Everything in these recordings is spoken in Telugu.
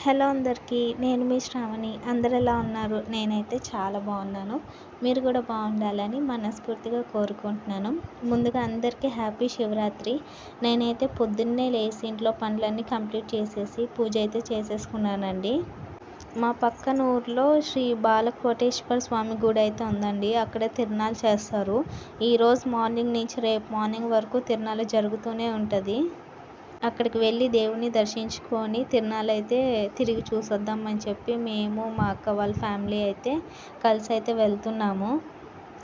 హలో అందరికీ నేను మీ శ్రావణి. అందరు ఎలా ఉన్నారు? నేనైతే చాలా బాగున్నాను. మీరు కూడా బాగుండాలని మనస్ఫూర్తిగా కోరుకుంటున్నాను. ముందుగా అందరికీ హ్యాపీ శివరాత్రి. నేనైతే పొద్దున్నే లేచి ఇంట్లో పనులన్నీ కంప్లీట్ చేసేసి పూజ అయితే చేసేసుకున్నానండి. మా పక్కన ఊర్లో శ్రీ బాలకోటేశ్వర స్వామి గుడి అయితే ఉందండి. అక్కడే తిరణాలు చేస్తారు. ఈరోజు మార్నింగ్ నుంచి రేపు మార్నింగ్ వరకు తిరణాలు జరుగుతూనే ఉంటుంది. అక్కడికి వెళ్ళి దేవుని దర్శించుకొని తిరునాళ్ళు అయితే తిరిగి చూసొద్దామని చెప్పి మేము మా అక్క వాళ్ళ ఫ్యామిలీ అయితే కలిసి అయితే వెళ్తున్నాము.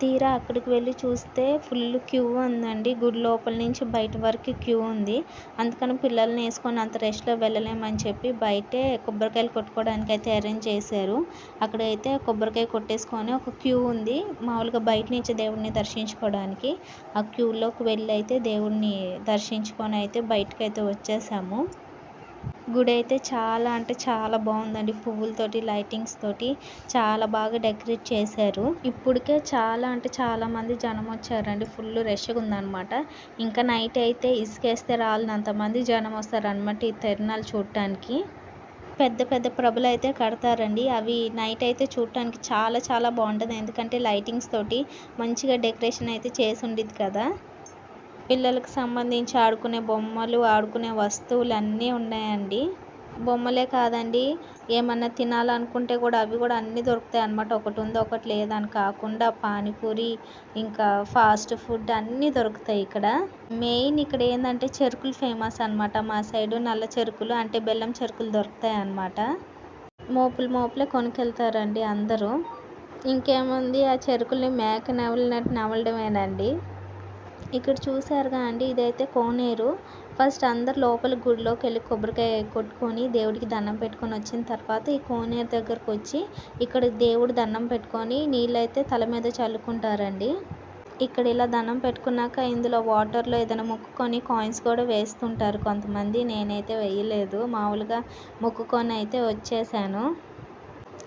తీరా అక్కడికి వెళ్ళి చూస్తే ఫుల్ క్యూ ఉందండి. గుడి లోపల నుంచి బయట వరకు క్యూ ఉంది. అందుకని పిల్లల్ని వేసుకొని అంత రెస్ట్లో వెళ్ళలేమని చెప్పి బయటే కొబ్బరికాయలు కొట్టుకోవడానికి అయితే అరేంజ్ చేశారు. అక్కడైతే కొబ్బరికాయ కొట్టేసుకొని ఒక క్యూ ఉంది. మామూలుగా బయట నుంచి దేవుడిని దర్శించుకోవడానికి ఆ క్యూలోకి వెళ్ళి అయితే దేవుడిని దర్శించుకొని అయితే బయటకు అయితే వచ్చేసాము. గుడి అయితే చాలా అంటే చాలా బాగుందండి పువ్వులతోటి లైటింగ్స్ తోటి. చాలా బాగా డెకరేట్ చేశారు. ఇప్పటికే చాలా అంటే చాలా మంది జనం వచ్చారండి. ఫుల్ రష్గా ఉందన్నమాట. ఇంకా నైట్ అయితే ఇసుకేస్తే రాలినంత మంది జనం వస్తారనమాట ఈ తిరణాలు చూడటానికి. పెద్ద పెద్ద ప్రభలు అయితే కడతారండి. అవి నైట్ అయితే చూడటానికి చాలా చాలా బాగుంటుంది. ఎందుకంటే లైటింగ్స్ తోటి మంచిగా డెకరేషన్ అయితే చేసి ఉండేది కదా. పిల్లలకు సంబంధించి ఆడుకునే బొమ్మలు ఆడుకునే వస్తువులు అన్నీ ఉన్నాయండి. బొమ్మలే కాదండి ఏమన్నా తినాలనుకుంటే కూడా అవి కూడా అన్నీ దొరుకుతాయి అన్నమాట. ఒకటి ఉంది ఒకటి లేదని కాకుండా పానీపూరి ఇంకా ఫాస్ట్ ఫుడ్ అన్నీ దొరుకుతాయి ఇక్కడ. మెయిన్ ఇక్కడ ఏంటంటే చెరుకులు ఫేమస్ అనమాట మా సైడు నల్ల చెరుకులు అంటే బెల్లం చెరుకులు దొరుకుతాయి అన్నమాట. మోపులు మోపులే కొనుకెళ్తారండి అందరూ. ఇంకేముంది ఆ చెరుకుల్ని మేక నవలినట్టు నవలడమేనండి ఇక్కడ చూసారుగా అండి ఇదైతే కోనేరు. ఫస్ట్ అందరు లోపల గుడిలోకి వెళ్ళి కొబ్బరికాయ కొట్టుకొని దేవుడికి దండం పెట్టుకొని వచ్చిన తర్వాత ఈ కోనేరు దగ్గరకు వచ్చి ఇక్కడ దేవుడు దండం పెట్టుకొని నీళ్ళైతే తల మీద చల్లుకుంటారండి. ఇక్కడ ఇలా దండం పెట్టుకున్నాక ఇందులో వాటర్లో ఏదైనా మొక్కుకొని కాయిన్స్ కూడా వేస్తుంటారు కొంతమంది. నేనైతే వేయలేదు. మామూలుగా మొక్కుకొని అయితే వచ్చేసాను.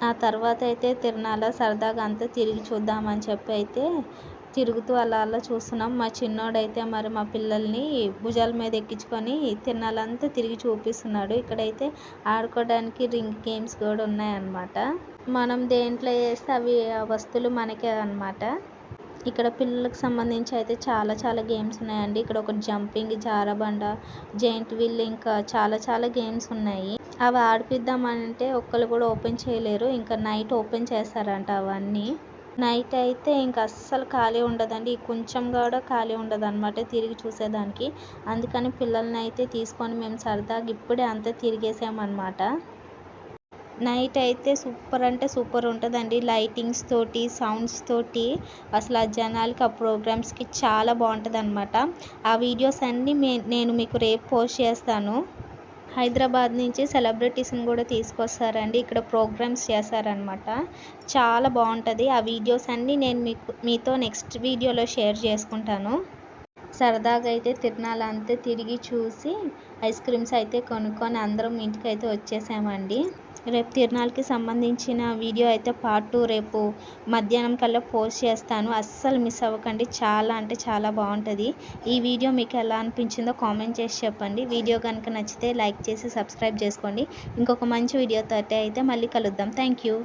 ఆ తర్వాత అయితే తిరణాల సరదాగా అంతా తిరిగి చూద్దామని చెప్పి అయితే తిరుగుతూ అలా అలా చూస్తున్నాం. మా చిన్నోడైతే మరి మా పిల్లల్ని భుజాల మీద ఎక్కించుకొని తినాలంతా తిరిగి చూపిస్తున్నాడు. ఇక్కడైతే ఆడుకోవడానికి రింగ్ గేమ్స్ కూడా ఉన్నాయన్నమాట. మనం దేంట్లో వేస్తే అవి వస్తువులు మనకే అనమాట ఇక్కడ పిల్లలకు సంబంధించి అయితే చాలా చాలా గేమ్స్ ఉన్నాయండి. ఇక్కడ ఒక జంపింగ్ జారబండ జైంట్ వీల్ ఇంకా చాలా చాలా గేమ్స్ ఉన్నాయి. అవి ఆడిపిద్దామంటే ఒక్కరు కూడా ఓపెన్ చేయలేరు. ఇంకా నైట్ ఓపెన్ చేస్తారంట అవన్నీ. నైట్ అయితే ఇంకా అస్సలు ఖాళీ ఉండదండి. కొంచెం కూడా ఖాళీ ఉండదు అనమాట తిరిగి చూసేదానికి. అందుకని పిల్లల్ని అయితే తీసుకొని మేము సరదాగా ఇప్పుడే అంతా తిరిగేసామన్నమాట. నైట్ అయితే సూపర్ అంటే సూపర్ ఉంటుందండి. లైటింగ్స్ తోటి సౌండ్స్ తోటి. అసలు ఆ జనాలకి ఆ ప్రోగ్రామ్స్కి చాలా బాగుంటుంది అనమాట ఆ వీడియోస్ అన్నీ నేను మీకు రేపు పోస్ట్ చేస్తాను. హైదరాబాద్ నుంచి సెలబ్రిటీస్ని కూడా తీసుకొస్తారండి. ఇక్కడ ప్రోగ్రామ్స్ చేస్తారనమాట చాలా బాగుంటుంది. ఆ వీడియోస్ అన్నీ నేను మీకు మీతో నెక్స్ట్ వీడియోలో షేర్ చేసుకుంటాను. సరదాగా అయితే తిరునాళ్ళ అంతా తిరిగి చూసి ఐస్ క్రీమ్స్ అయితే కొనుక్కొని అందరం ఇంటికి అయితే వచ్చేసామండి. రేపు తిరునాళ్ళకి సంబంధించిన వీడియో అయితే పార్ట్ టూ రేపు మధ్యాహ్నం కల్లా పోస్ట్ చేస్తాను. అస్సలు మిస్ అవ్వకండి. చాలా అంటే చాలా బాగుంటుంది. ఈ వీడియో మీకు ఎలా అనిపించిందో కామెంట్ చేసి చెప్పండి. వీడియో కనుక నచ్చితే లైక్ చేసి సబ్స్క్రైబ్ చేసుకోండి. ఇంకొక మంచి వీడియోతో అయితే మళ్ళీ కలుద్దాం. Thank you